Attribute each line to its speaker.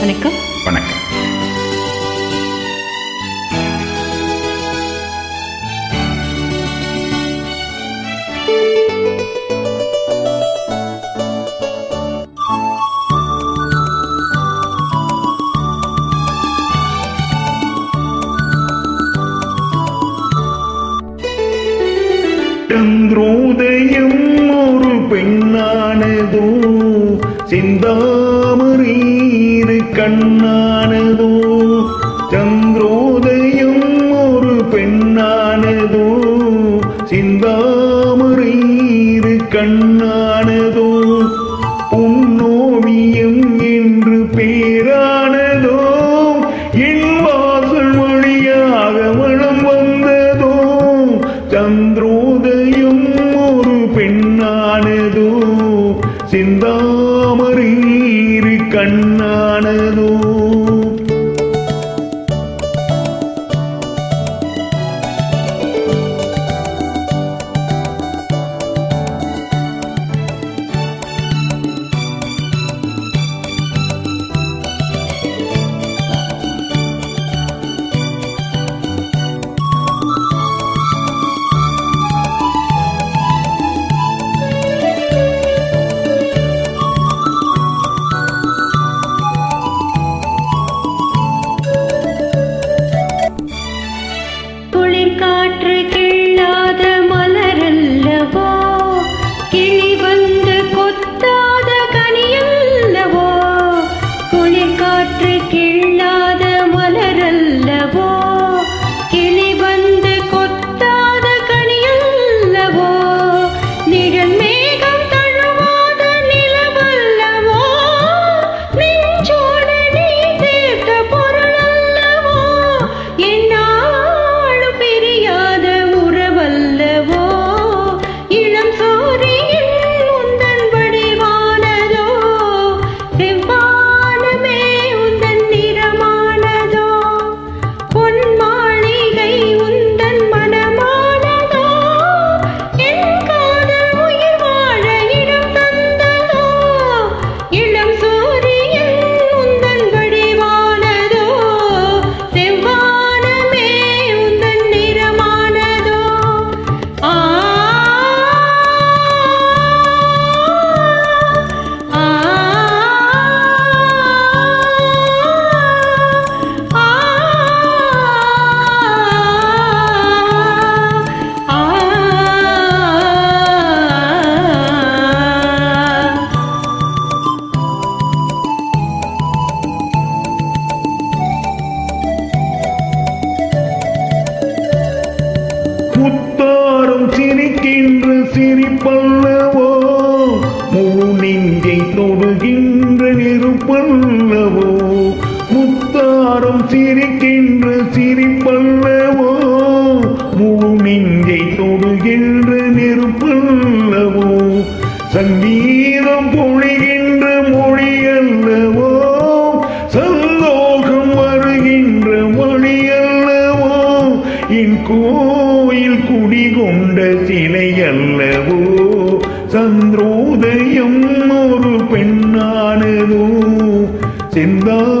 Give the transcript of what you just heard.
Speaker 1: வணக்கம்
Speaker 2: வணக்கம்
Speaker 3: ചന്ദ്രോദയം ഒരു പെണ്ണാണതോ கண்ணானதோ? சந்திரோதயம் ஒரு பெண்ணானதோ? சிந்தாமரை இது கண்ணானதோ? உன்னோவியம் என்று பேரானதோ? என் வாசல் மொழியாக மனம் வந்ததோ? சந்திரோ
Speaker 1: காற்று கிள்ளாத மலரல்லவோ?
Speaker 3: நெஞ்சை தொடுகின்ற நெருப்பல்லவோ சங்கீதம் பொழிகின்ற மொழி அல்லவோ சந்தோஷம் வருகின்ற மொழி அல்லவோ என் கோயில் குடிகொண்ட சிலை அல்லவோ சந்திரோதயம் ஒரு பெண்ணானதோ செந்தாமரீரு